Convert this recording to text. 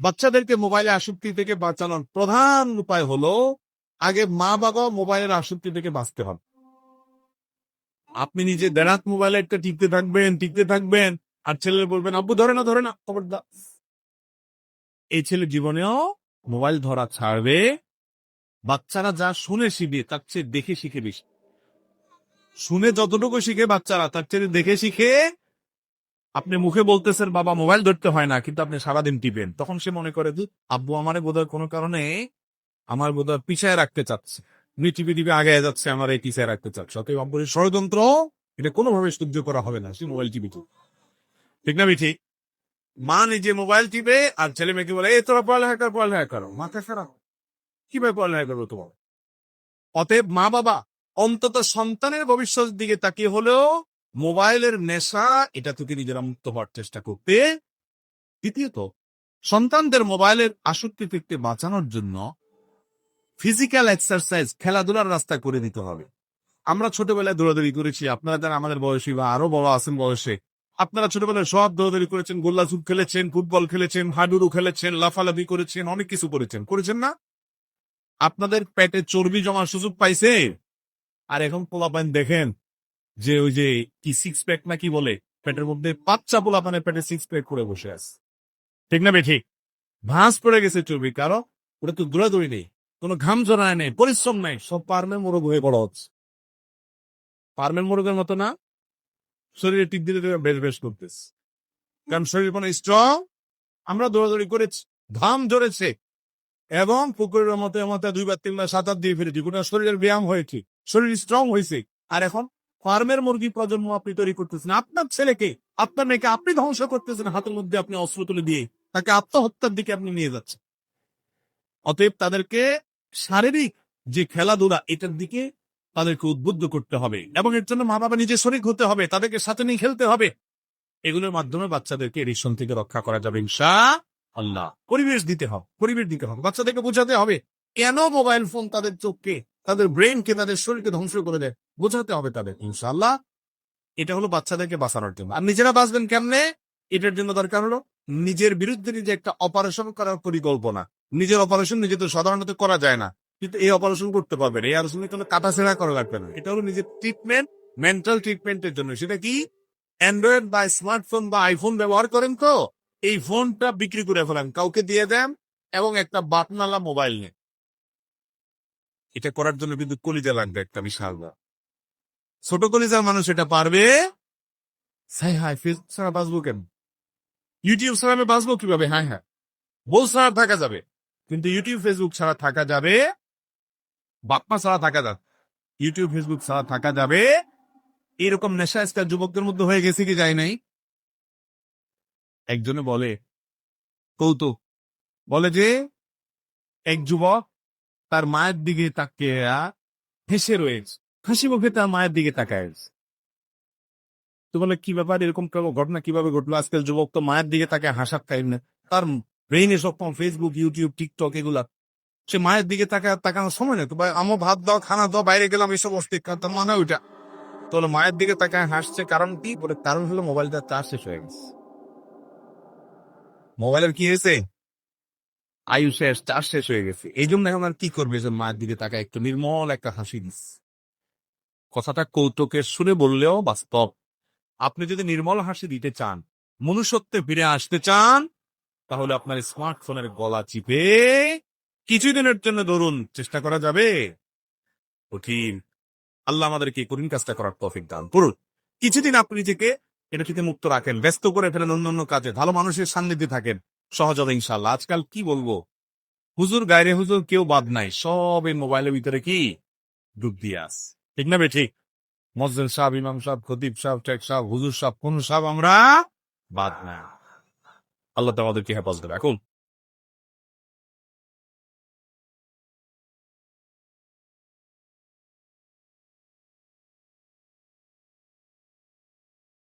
বাচ্চাদেরকে মোবাইলে আসক্তি থেকে বাঁচানোর প্রধান উপায় হলো, আগে মা বাবা মোবাইলের আসক্তি থেকে বাঁচতে হবে। আপনি নিজে দেরাত মোবাইলে একটা টিকতে থাকবেন টিকতে থাকবেন, আর ছেলে বলবেন, আব্বু, ধরে না ধরে না খবর দা এই ছেলে জীবনেও মোবাইল ধরা ছাড়বে, বাচ্চারা যা শুনে শিখবে, তার চেয়ে দেখে শিখে বেশি। শুনে যতটুকু শিখে বাচ্চারা, তার চেয়ে দেখে শিখে আপনি মুখে বলতেছেন, বাবা, মোবাইল ধরতে হয় না, কিন্তু আপনি সারাদিন টিপেন। তখন সে মনে করে আব্বু আমারে বোধহয় কোনো কারণে আমার বোধহয় পিছায় রাখতে চাচ্ছে। উনি টিপে টিপে আগে যাচ্ছে, আমার এই পিছায় রাখতে চাচ্ছে। অতএব আব্বুর ষড়যন্ত্র, এটা কোনোভাবে সহ্য করা হবে না সে মোবাইল টিপি ঠিক না বিঠি মা নিজে মোবাইল টিপে আর ছেলে মেয়েকে বলে, এ, তোরা পড়ালেখা কর, পড়ালেখা করো। মাথা খারাপ কীভাবে পড়ালেখা করব তোমার অতএব মা বাবা অন্তত সন্তানের ভবিষ্যৎ দিকে তাকিয়ে হলেও মোবাইলের নেশা, এটা থেকে নিজেরা মুক্ত হওয়ার চেষ্টা করতে। দ্বিতীয়ত, সন্তানদের মোবাইলের আসক্তি থেকে বাঁচানোর জন্য ফিজিক্যাল এক্সারসাইজ খেলাধুলার রাস্তা করে দিতে হবে। আমরা ছোটবেলায় দৌড়াদৌড়ি করেছি, আপনারা যারা আমাদের বয়সী বা আরও বড় আছেন বয়সে, আপনারা ছোটবেলায় সব দৌড়াদৌড়ি করেছেন, গোল্লা চুপ খেলেছেন, ফুটবল খেলেছেন, হাডুডু খেলেছেন, লাফালাফি করেছেন, অনেক কিছু করেছেন। করেছেন না? আপনাদের পেটে চর্বি জমার সুযোগ পাইছে? আর এখন পোলাপাইন দেখেন যে ওই যে কি সিক্স প্যাক না কি বলে? পেটের মধ্যে বাচ্চা পোলাপানের পেটে সিক্স প্যাক করে বসে আছে। ঠিক না বেঠিক? ভাঁজ পড়ে গেছে চর্বি কারও ওটা তো দৌড়াদৌড়ি নেই, কোনো ঘাম জড়ায় নেই, পরিশ্রম নাই, সব পারমে মোরগ হয়ে বড় হচ্ছে। পারমেন মোরগের মতো না, শরীরে টিক দিতে বেশ বেশ করতেছে। কারণ শরীর কোনো স্ট্রং আমরা দৌড়াদৌড়ি করেছি, ঘাম জড়েছে এবং পুকুরের মতো মতো দুইবার তিনবার সাঁতার দিয়ে ফেলেছি, গোটা শরীরের ব্যায়াম হয়েছে, শরীর স্ট্রং হয়েছে, আর এখন ফার্মের মুরগি প্রজন্ম আপনি তৈরি করতেছেন। আপনার ছেলেকে, আপনার মেয়েকে আপনি ধ্বংস করতেছেন হাতের মধ্যে আপনি অস্ত্র তুলে দিয়ে। তাকে আত্মহত্যার দিকে আপনি নিয়ে যাচ্ছেন। অতএব তাদেরকে শারীরিক যে খেলাধুলা, এটার দিকে তাদেরকে উদ্বুদ্ধ করতে হবে এবং এর জন্য মা বাবা নিজে শরিক হতে হবে, তাদেরকে সাথে নিয়ে খেলতে হবে। এগুলোর মাধ্যমে বাচ্চাদেরকে এডিকশন থেকে রক্ষা করা যাবে ইনশা আল্লাহ পরিবেশ দিতে হবে, পরিবেশ দিতে হবে। বাচ্চাদেরকে বোঝাতে হবে, কেন মোবাইল ফোন তাদের চোখকে তাদের ব্রেনকে তাদের শরীরকে ধ্বংস করে দেয়। বোঝাতে হবে তাদের। ইনশাআল্লাহ, এটা হলো বাচ্চাদেরকে বাঁচানোর জন্য। আর নিজেরা বাঁচবেন কেমনে? এটার জন্য দরকার হলো নিজের বিরুদ্ধে নিজে একটা অপারেশন করার পরিকল্পনা। নিজের অপারেশন নিজে তো সাধারণত করা যায় না। কিন্তু এই অপারেশন করতে পারবেন। এই অপারেশনে কোনো কাটাছেড়া করা লাগবে না। এটা হলো নিজের ট্রিটমেন্ট মেন্টাল ট্রিটমেন্টের জন্য। সেটা কি? অ্যান্ড্রয়েড বা স্মার্টফোন বা আইফোন ব্যবহার করেন তো? এই ফোনটা বিক্রি করে ফেলেন। কাউকে দিয়ে দেন এবং একটা বাটনালা মোবাইল নেন এটা করার জন্য কিন্তু কলিজা লাগবে একটা বিশাল বড়। ছোট কলিজার মানুষ এটা পারবে? হাই হাই, ফেসবুক ছাড়া বাঁচবো কেন? ইউটিউব ছাড়া আমি বাঁচবো কীভাবে? হ্যাঁ হ্যাঁ বউ ছাড়া থাকা যাবে, কিন্তু ইউটিউব, ফেসবুক ছাড়া থাকা যাবে, বাপ্পা ছাড়া থাকা যাবে, ইউটিউব, ফেসবুক ছাড়া থাকা যাবে, এরকম নেশা আজকাল যুবকদের মধ্যে হয়ে গেছে কি যায় নাই? একজনে বলে, কৌতুক। বলে যে, এক যুবক তার মায়ের দিকে তাকিয়ে হেসে রয়েছে। হাসি মুখে তার মায়ের দিকে তাকায় তো বলে, কি ব্যাপার? এরকম ঘটনা? কীভাবে ঘটলো? আজকাল যুবক তো মায়ের দিকে তাকে হাসার টাইম না তার ব্রেইনে সব ফেসবুক ইউটিউব টিকটক এগুলা। সে মায়ের দিকে তাকে তাকানোর সময় নেই। তো ভাই আমার ভাত দাও, খানা দাও, বাইরে গেলাম, এসব অস্তিক তার মানে ওইটা। তো মায়ের দিকে তাকায়, হাসছে। কারণ কি? বলে, কারণ হলো মোবাইলটা চার্জ শেষ হয়ে গেছে। মোবাইলের কি হয়েছে? আয়ু শেষ চার্জ শেষ হয়ে গেছে। এই জন্য এখন আর কি করবে যে মায়ের দিকে তাকায় একটু নির্মল একটা হাসি কথাটা কৌতুকের সুরে বললেও বাস্তব। আপনি যদি নির্মল হাসি দিতে চান, মনুষ্যত্বে ফিরে আসতে চান, তাহলে আপনার স্মার্টফোনের গলা চিপে কিছুদিনের জন্য ধরুন, চেষ্টা করা যাবে। কঠিন। আল্লাহ আমাদেরকে কঠিন কাজটা করার তফিক দান করুন। কিছুদিন আপনি নিজেকে এটা থেকে মুক্ত রাখেন, ব্যস্ত করে ফেলেন অন্য অন্য কাজে। ভালো মানুষের সান্নিধ্যে থাকেন। সহজ হবে ইনশাল্লাহ আজকাল কি বলব? হুজুর গায়রে হুজুর কেউ বাদ নাই, সব এই মোবাইলের ভিতরে কি? ডুব দিয়ে আস ঠিক না বেঠিক? মসজিদ সাহেব, ইমাম সাহেব, খতিব সাহেব, টেক সাহেব, হুজুর সাহেব, কোন সাহেব আমরা বাদ না আল্লাহ আমাদেরকে হেফাজত রাখুন।